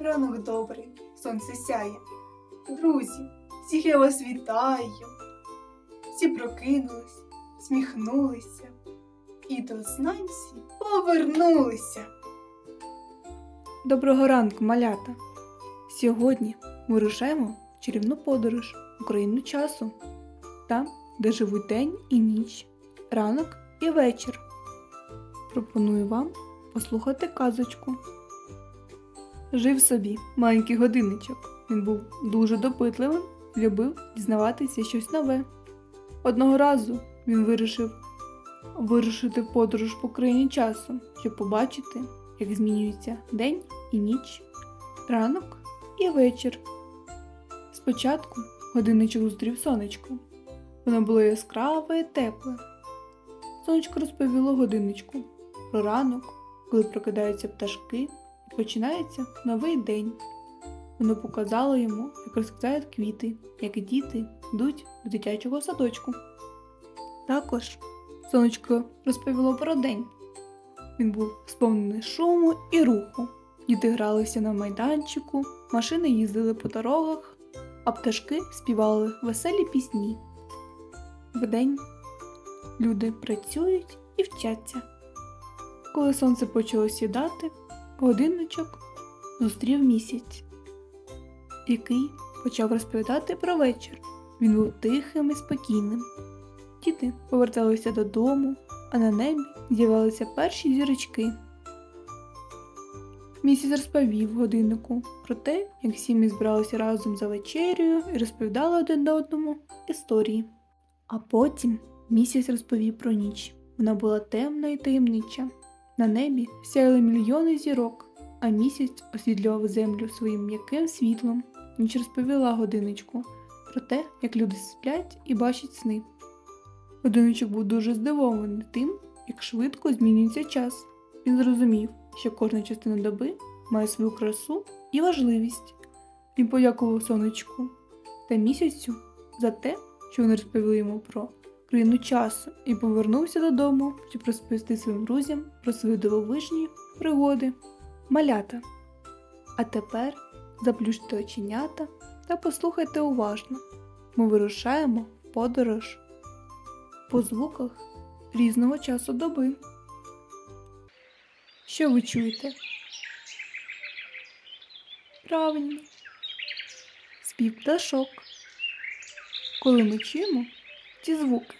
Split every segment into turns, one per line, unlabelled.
ранок добрий, сонце сяє. Друзі, всіх я вас вітаю. Всі прокинулись, сміхнулися і до знань повернулися. Доброго ранку, малята! Сьогодні ми рушаємо в чарівну подорож Україну часу, там, де живуть день і ніч, ранок і вечір. Пропоную вам послухати казочку. Жив собі маленький годинничок. Він був дуже допитливим, любив дізнаватися щось нове. Одного разу він вирішив вирушити подорож по країні часу, щоб побачити, як змінюється день і ніч, ранок і вечір. Спочатку годинничок зустрів сонечко. Воно було яскраве і тепле. Сонечко розповіло годинничку про ранок, коли прокидаються пташки починається новий день. Воно показало йому, як розквітають квіти, як діти йдуть до дитячого садочку. Також сонечко розповіло про день. Він був сповнений шуму і руху. Діти гралися на майданчику, машини їздили по дорогах, а пташки співали веселі пісні. Вдень люди працюють і вчаться. Коли сонце почало сідати, годинничок зустрів місяць, який почав розповідати про вечір. Він був тихим і спокійним. Діти поверталися додому, а на небі з'явилися перші зірочки. Місяць розповів годиннику про те, як всі ми збиралися разом за вечерею і розповідали один одному історії. А потім місяць розповів про ніч. Вона була темна і таємнича. На небі сяяли мільйони зірок, а місяць освітлював землю своїм м'яким світлом. Ніч розповіла годиночку про те, як люди сплять і бачать сни. Годиночок був дуже здивований тим, як швидко змінюється час. Він зрозумів, що кожна частина доби має свою красу і важливість. Він подякував сонечку та місяцю за те, що вони розповіли йому про країну часу і повернувся додому, щоб розповісти своїм друзям про свої дивовижні пригоди. Малята. А тепер заплющте оченята та послухайте уважно. Ми вирушаємо в подорож по звуках різного часу доби. Що ви чуєте? Правильно. Спів пташок. Коли ми чуємо ці звуки.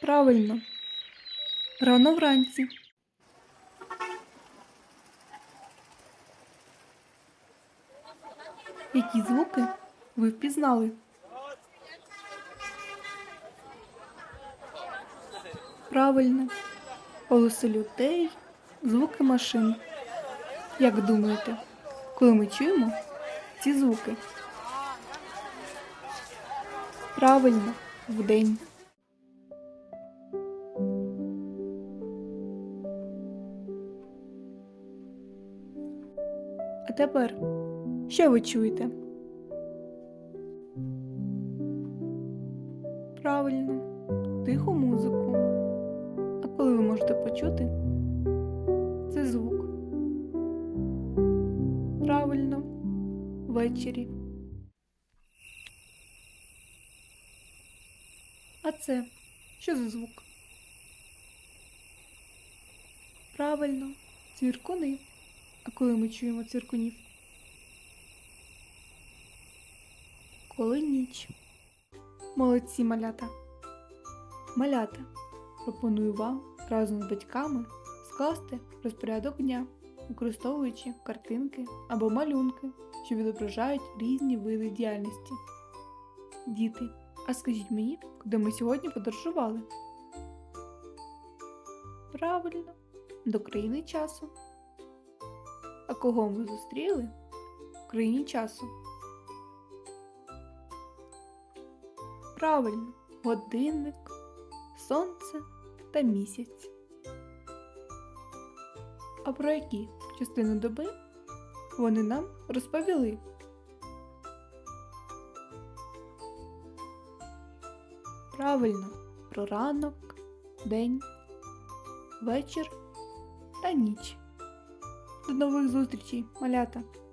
Правильно. Рано вранці. Які звуки ви впізнали? Правильно. Голоси людей, звуки машин. Як думаєте, коли ми чуємо ці звуки? Правильно, вдень. А тепер, що ви чуєте? Правильно, тиху музику. А коли ви можете почути, це звук. Правильно, ввечері. А це що за звук? Правильно, цвіркуни. А коли ми чуємо цвіркунів? Коли ніч. Молодці малята. Малята. Пропоную вам разом з батьками скласти розпорядок дня, використовуючи картинки або малюнки, що відображають різні види діяльності. Діти, а скажіть мені, куди ми сьогодні подорожували? Правильно, до країни часу. А кого ми зустріли в країні часу? Правильно, годинник, сонце та місяць. А про які частини доби вони нам розповіли? Правильно, про ранок, день, вечір та ніч. До нових зустрічей, малята!